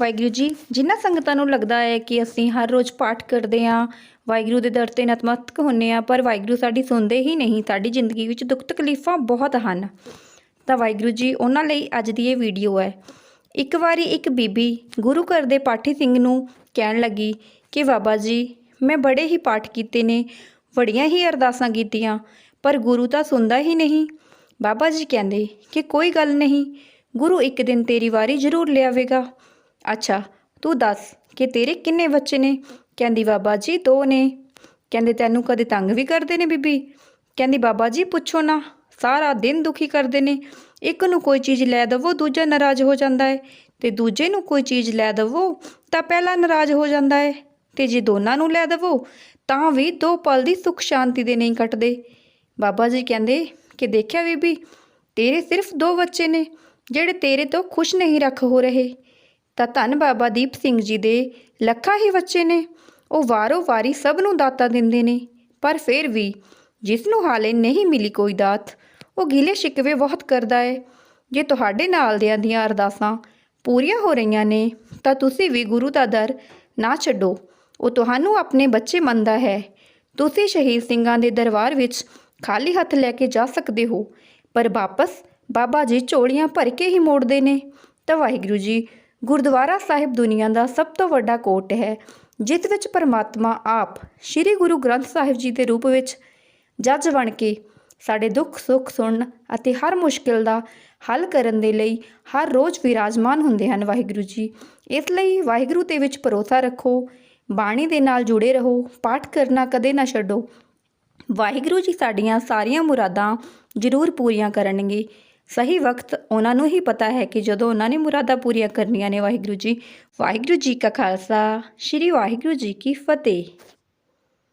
ਵਾਹਿਗੁਰੂ ਜੀ, ਜਿਨ੍ਹਾਂ ਸੰਗਤਾਂ ਨੂੰ ਲੱਗਦਾ ਹੈ ਕਿ ਅਸੀਂ ਹਰ ਰੋਜ਼ ਪਾਠ ਕਰਦੇ ਹਾਂ, ਵਾਹਿਗੁਰੂ ਦੇ ਦਰ 'ਤੇ ਨਤਮਸਤਕ ਹੁੰਨੇ ਆ ਪਰ ਵਾਹਿਗੁਰੂ ਸਾਡੀ ਸੁਣਦੇ ਹੀ ਨਹੀਂ, ਸਾਡੀ ਜ਼ਿੰਦਗੀ ਵਿੱਚ ਦੁੱਖ ਤਕਲੀਫਾਂ ਬਹੁਤ ਹਨ। ਤਾਂ ਵਾਹਿਗੁਰੂ ਜੀ, ਉਹਨਾਂ ਲਈ ਅੱਜ ਦੀ ਇਹ ਵੀਡੀਓ ਹੈ। ਇੱਕ ਵਾਰੀ ਇੱਕ ਬੀਬੀ ਗੁਰੂ ਘਰ ਦੇ ਪਾਠੀ ਸਿੰਘ ਨੂੰ ਕਹਿਣ ਲੱਗੀ ਕਿ ਬਾਬਾ ਜੀ, ਮੈਂ ਬੜੇ ਹੀ ਪਾਠ ਕੀਤੇ ਨੇ, ਬੜੀਆਂ ਹੀ ਅਰਦਾਸਾਂ ਕੀਤੀਆਂ, ਪਰ ਗੁਰੂ ਤਾਂ ਸੁਣਦਾ ਹੀ ਨਹੀਂ। ਬਾਬਾ ਜੀ ਕਹਿੰਦੇ ਕਿ ਕੋਈ ਗੱਲ ਨਹੀਂ, ਗੁਰੂ ਇੱਕ ਦਿਨ ਤੇਰੀ ਵਾਰੀ ਜ਼ਰੂਰ ਲਿਆਵੇਗਾ। ਅੱਛਾ, ਤੂੰ ਦੱਸ ਕਿ ਤੇਰੇ ਕਿੰਨੇ ਬੱਚੇ ਨੇ? ਕਹਿੰਦੀ, ਬਾਬਾ ਜੀ, ਦੋ ਨੇ। ਕਹਿੰਦੇ, ਤੈਨੂੰ ਕਦੇ ਤੰਗ ਵੀ ਕਰਦੇ ਨੇ ਬੀਬੀ? ਕਹਿੰਦੀ, ਬਾਬਾ ਜੀ, ਪੁੱਛੋ ਨਾ, ਸਾਰਾ ਦਿਨ ਦੁਖੀ ਕਰਦੇ ਨੇ। ਇੱਕ ਨੂੰ ਕੋਈ ਚੀਜ਼ ਲੈ ਦਵੋ, ਦੂਜਾ ਨਾਰਾਜ਼ ਹੋ ਜਾਂਦਾ ਹੈ ਤੇ ਦੂਜੇ ਨੂੰ ਕੋਈ ਚੀਜ਼ ਲੈ ਦਵੋ, ਤਾਂ ਪਹਿਲਾ ਨਾਰਾਜ਼ ਹੋ ਜਾਂਦਾ ਹੈ ਤੇ ਜੇ ਦੋਨਾਂ ਨੂੰ ਲੈ ਦਵੋ, ਤਾਂ ਵੀ ਦੋ ਪਲ ਦੀ ਸੁੱਖ ਸ਼ਾਂਤੀ ਦੇ ਨਹੀਂ ਕੱਟਦੇ। ਬਾਬਾ ਜੀ ਕਹਿੰਦੇ ਕਿ ਦੇਖਿਆ ਬੀਬੀ, ਤੇਰੇ ਸਿਰਫ ਦੋ ਬੱਚੇ ਨੇ, ਜਿਹੜੇ ਤੇਰੇ ਤੋਂ ਖੁਸ਼ ਨਹੀਂ ਰੱਖ ਹੋ ਰਹੇ। ਤਾਂ ਧੰਨ ਬਾਬਾ ਦੀਪ ਸਿੰਘ ਜੀ ਦੇ ਲੱਖਾਂ ਹੀ ਬੱਚੇ ਨੇ। ਉਹ ਵਾਰੋ ਵਾਰੀ ਸਭ ਨੂੰ ਦਾਤਾਂ ਦਿੰਦੇ ਨੇ। ਪਰ ਫਿਰ ਵੀ ਜਿਸ ਨੂੰ ਹਾਲੇ ਨਹੀਂ ਮਿਲੀ ਕੋਈ ਦਾਤ, ਉਹ ਗਿਲੇ ਸ਼ਿਕਵੇ ਬਹੁਤ ਕਰਦਾ ਹੈ ਜੇ ਤੁਹਾਡੇ ਨਾਲ ਦਿਆਂ ਦੀਆਂ ਅਰਦਾਸਾਂ ਪੂਰੀਆਂ ਹੋ ਰਹੀਆਂ ਨੇ, ਤਾਂ ਤੁਸੀਂ ਵੀ ਗੁਰੂ ਦਾ ਦਰ ਨਾ ਛੱਡੋ। ਉਹ ਤੁਹਾਨੂੰ ਆਪਣੇ ਬੱਚੇ ਮੰਨਦਾ ਹੈ। ਤੁਸੀਂ ਸ਼ਹੀਦ ਸਿੰਘਾਂ ਦੇ ਦਰਬਾਰ ਵਿੱਚ ਖਾਲੀ ਹੱਥ ਲੈ ਕੇ ਜਾ ਸਕਦੇ ਹੋ, ਪਰ ਵਾਪਸ ਬਾਬਾ ਜੀ ਝੋਲੀਆਂ ਭਰ ਕੇ ਹੀ ਮੋੜਦੇ ਨੇ। ਤਾਂ ਵਾਹਿਗੁਰੂ ਜੀ ਗੁਰਦੁਆਰਾ ਸਾਹਿਬ ਦੁਨੀਆ ਦਾ ਸਭ ਤੋਂ ਵੱਡਾ ਕੋਟ ਹੈ ਜਿਸ ਵਿੱਚ ਪਰਮਾਤਮਾ ਆਪ ਸ੍ਰੀ ਗੁਰੂ ਗ੍ਰੰਥ ਸਾਹਿਬ ਜੀ ਦੇ ਰੂਪ ਵਿੱਚ ਜੱਜ ਬਣ ਕੇ ਸਾਡੇ ਦੁੱਖ ਸੁੱਖ ਸੁਣਨ ਅਤੇ ਹਰ ਮੁਸ਼ਕਿਲ ਦਾ ਹੱਲ ਕਰਨ ਦੇ ਲਈ ਹਰ ਰੋਜ਼ ਵਿਰਾਜਮਾਨ ਹੁੰਦੇ ਹਨ ਵਾਹਿਗੁਰੂ ਜੀ। ਇਸ ਲਈ ਵਾਹਿਗੁਰੂ ਦੇ ਵਿੱਚ ਭਰੋਸਾ ਰੱਖੋ, ਬਾਣੀ ਦੇ ਨਾਲ ਜੁੜੇ ਰਹੋ, ਪਾਠ ਕਰਨਾ ਕਦੇ ਨਾ ਛੱਡੋ। ਵਾਹਿਗੁਰੂ ਜੀ ਸਾਡੀਆਂ ਸਾਰੀਆਂ ਮੁਰਾਦਾਂ ਜ਼ਰੂਰ ਪੂਰੀਆਂ ਕਰਨਗੇ। ਸਹੀ ਵਕਤ ਉਹਨਾਂ ਨੂੰ ਹੀ ਪਤਾ ਹੈ ਕਿ ਜਦੋਂ ਉਹਨਾਂ ਨੇ ਮੁਰਾਦਾਂ ਪੂਰੀਆਂ ਕਰਨੀਆਂ ਨੇ ਵਾਹਿਗੁਰੂ ਜੀ ਵਾਹਿਗੁਰੂ ਜੀ ਕਾ ਖਾਲਸਾ, ਸ੍ਰੀ ਵਾਹਿਗੁਰੂ ਜੀ ਕੀ ਫਤਿਹ।